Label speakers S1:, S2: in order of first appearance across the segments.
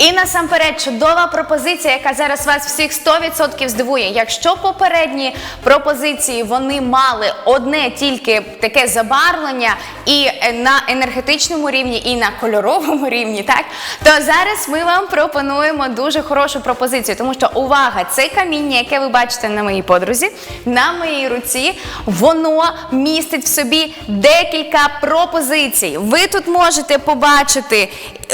S1: І насамперед чудова пропозиція, яка зараз вас всіх 100% здивує. Якщо попередні пропозиції вони мали одне тільки таке забарвлення і е, на енергетичному рівні, і на кольоровому рівні, так то зараз ми вам пропонуємо дуже хорошу пропозицію, тому що увага, це каміння, яке ви бачите на моїй подрузі, на моїй руці, воно містить в собі декілька пропозицій. Ви тут можете побачити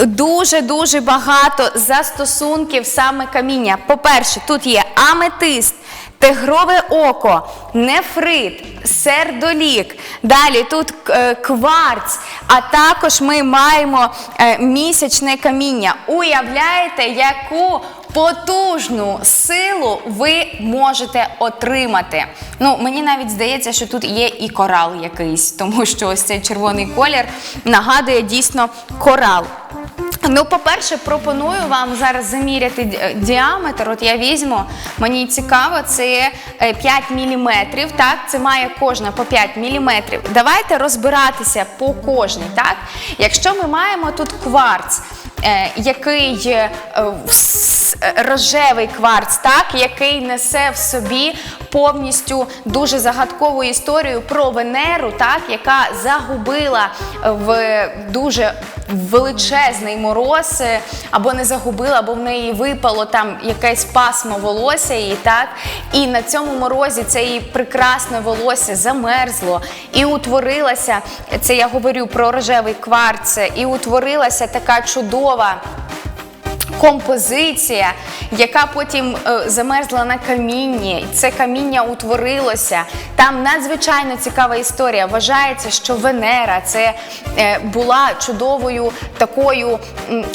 S1: дуже дуже багато застосунків саме каміння. По-перше, тут є аметист. Тигрове око, нефрит, сердолік. Далі тут е, кварц, а також ми маємо е, місячне каміння. Уявляєте, яку потужну силу ви можете отримати. Ну, мені навіть здається, що тут є і корал якийсь, тому що ось цей червоний колір нагадує дійсно корал. Ну, по-перше, пропоную вам зараз заміряти діаметр. От я візьму, мені цікаво, це е, 5 мм, так? Це має кожна по 5 мм. Давайте розбиратися по кожній, так? Якщо ми маємо тут кварц, е, який е, рожевий кварц, так, який несе в собі повністю дуже загадкову історію про Венеру, так, яка загубила в дуже величезний мороз, е, або не загубила, або в неї випало там якесь пасмо волосся її, так, і на цьому морозі це її прекрасне волосся замерзло і утворилася, це я говорю про рожевий кварц, і утворилася така чудова композиція, яка потім е, замерзла на камінні, і це каміння утворилося. Там надзвичайно цікава історія. Вважається, що Венера це е, була чудовою такою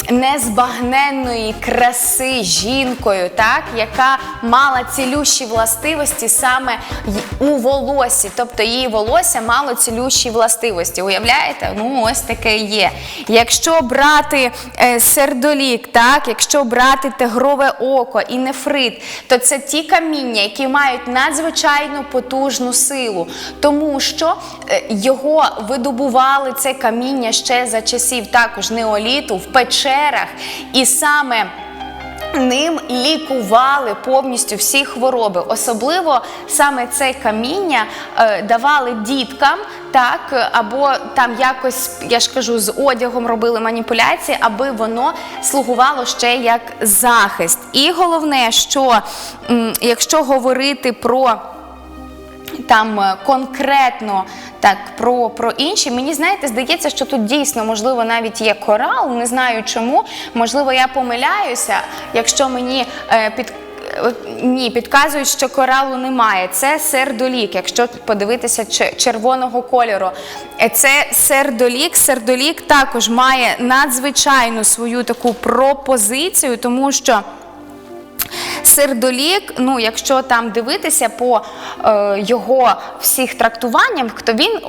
S1: незбагненної краси жінкою, так, яка мала цілющі властивості саме у волосі, тобто її волосся мало цілющі властивості. Уявляєте? Ну, ось таке є. Якщо брати е, сердолік, так, якщо брати тигрове око і нефрит, то це ті каміння, які мають надзвичайно потужну силу, тому що е, його видобували це каміння ще за часів також неоліту в печерах, і саме Ним лікували повністю всі хвороби. Особливо саме це каміння е, давали діткам, так або там якось, я ж кажу, з одягом робили маніпуляції, аби воно слугувало ще як захист. І головне, що якщо говорити про там е, конкретно так про, про інші. Мені знаєте, здається, що тут дійсно можливо навіть є корал. Не знаю чому. Можливо, я помиляюся, якщо мені е, під. е, Ні, підказують, що коралу немає. Це сердолік, якщо подивитися че- червоного кольору. Е, Це сердолік. Сердолік також має надзвичайну свою таку пропозицію, тому що. Сердолік, ну якщо там дивитися по е, його всіх трактуванням, то він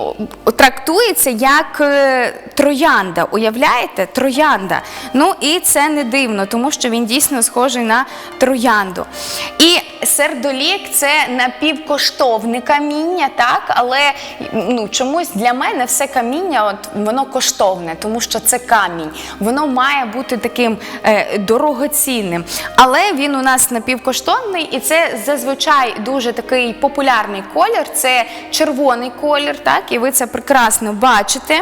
S1: трактується як е, троянда. Уявляєте? Троянда. Ну і це не дивно, тому що він дійсно схожий на троянду. І сердолік це напівкоштовне каміння, так, але ну, чомусь для мене все каміння, от воно коштовне, тому що це камінь. Воно має бути таким е, дорогоцінним. Але він у нас напівкоштовний, і це зазвичай дуже такий популярний колір. Це червоний колір, так, і ви це прекрасно бачите.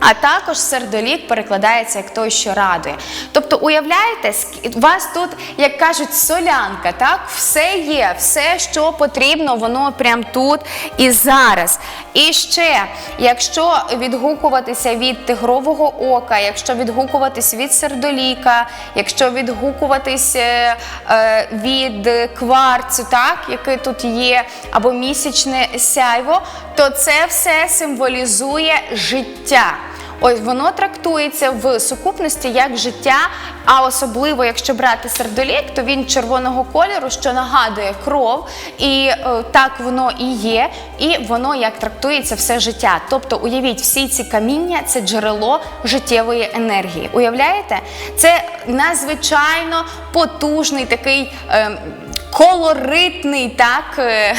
S1: А також сердолік перекладається як той, що радує. Тобто, уявляєте, у вас тут, як кажуть, солянка, так? Все є, все, що потрібно, воно прямо тут і зараз. І ще, якщо відгукуватися від тигрового ока, якщо відгукуватись від сердоліка, якщо відгукуватись е, е, від кварцу, так, який тут є, або місячне сяйво, то це все символізує життя. Ось воно трактується в сукупності як життя, а особливо, якщо брати сердолік, то він червоного кольору, що нагадує кров, і е, так воно і є, і воно як трактується все життя. Тобто, уявіть, всі ці каміння це джерело життєвої енергії. Уявляєте? Це надзвичайно потужний такий. Е, колоритний. Так е,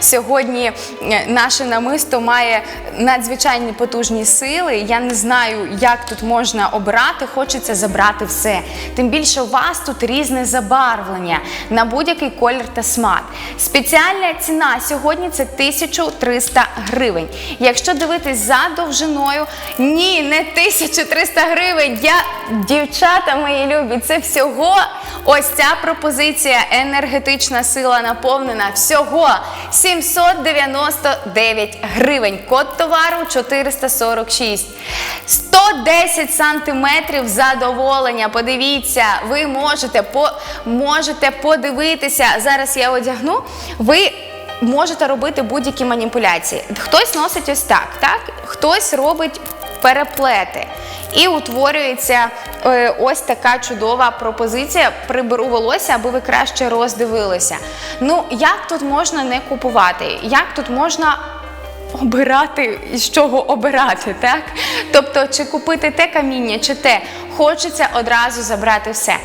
S1: сьогодні е, наше намисто має надзвичайні потужні сили. Я не знаю, як тут можна обирати. Хочеться забрати все. Тим більше у вас тут різне забарвлення на будь-який колір та смак. Спеціальна ціна сьогодні це 1300 гривень. Якщо дивитись за довжиною, ні, не 1300 гривень. Я дівчата мої любі, це всього ось ця пропозиція енергетична сила наповнена. Всього 799 гривень. Код товару 446. 110 сантиметрів задоволення. Подивіться, ви можете по можете подивитися. Зараз я одягну. Ви можете робити будь-які маніпуляції. Хтось носить ось так, так? Хтось робить переплети. І утворюється е, ось така чудова пропозиція. Приберу волосся, аби ви краще роздивилися. Ну, як тут можна не купувати? Як тут можна обирати, з чого обирати, так? Тобто, чи купити те каміння, чи те, хочеться одразу забрати все.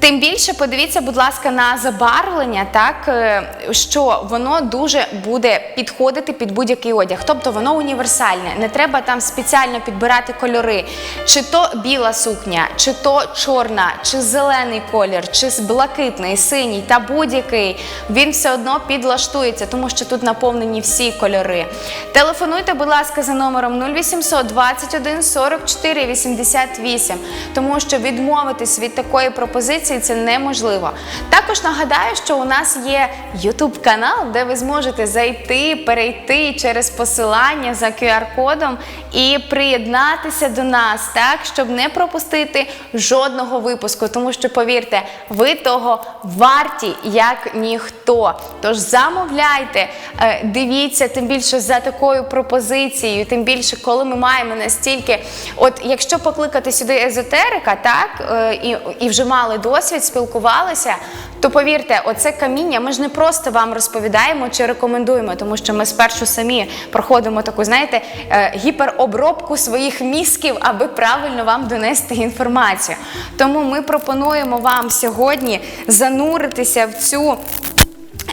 S1: Тим більше подивіться, будь ласка, на забарвлення, так е, що воно дуже буде підходити під будь-який одяг. Тобто воно універсальне. Не треба там спеціально підбирати кольори, чи то біла сукня, чи то чорна, чи зелений колір, чи блакитний, синій та будь-який. Він все одно підлаштується, тому що тут наповнені всі кольори. Телефонуйте, будь ласка, за номером 0800 21 44 88, тому що відмовитись від такої пропозиції це неможливо. Також нагадаю, що у нас є YouTube канал, де ви зможете зайти, перейти через посилання за QR-кодом і приєднатися до нас, так щоб не пропустити жодного випуску. Тому що, повірте, ви того варті як ніхто. Тож замовляйте, е, дивіться, тим більше за такою пропозицією, тим більше, коли ми маємо настільки, от якщо покликати сюди езотерика, так е, і, і вже мали досвід, спілкувалися, то повірте, оце каміння ми ж не просто вам розповідаємо чи рекомендуємо, тому що ми спершу самі проходимо таку, знаєте, е, гіперобробку своїх мізків, аби правильно вам донести інформацію. Тому ми пропонуємо вам сьогодні зануритися в цю.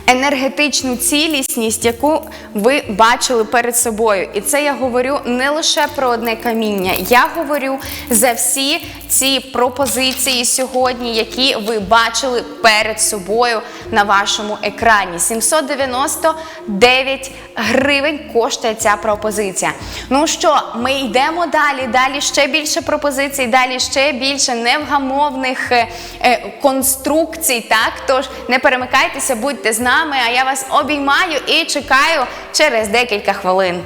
S1: Енергетичну цілісність, яку ви бачили перед собою, і це я говорю не лише про одне каміння. Я говорю за всі ці пропозиції сьогодні, які ви бачили перед собою на вашому екрані. 799 гривень коштує ця пропозиція. Ну що, ми йдемо далі. Далі ще більше пропозицій, далі ще більше невгамовних е, е, конструкцій. Так, тож не перемикайтеся, будьте з нами. А я вас обіймаю і чекаю через декілька хвилин.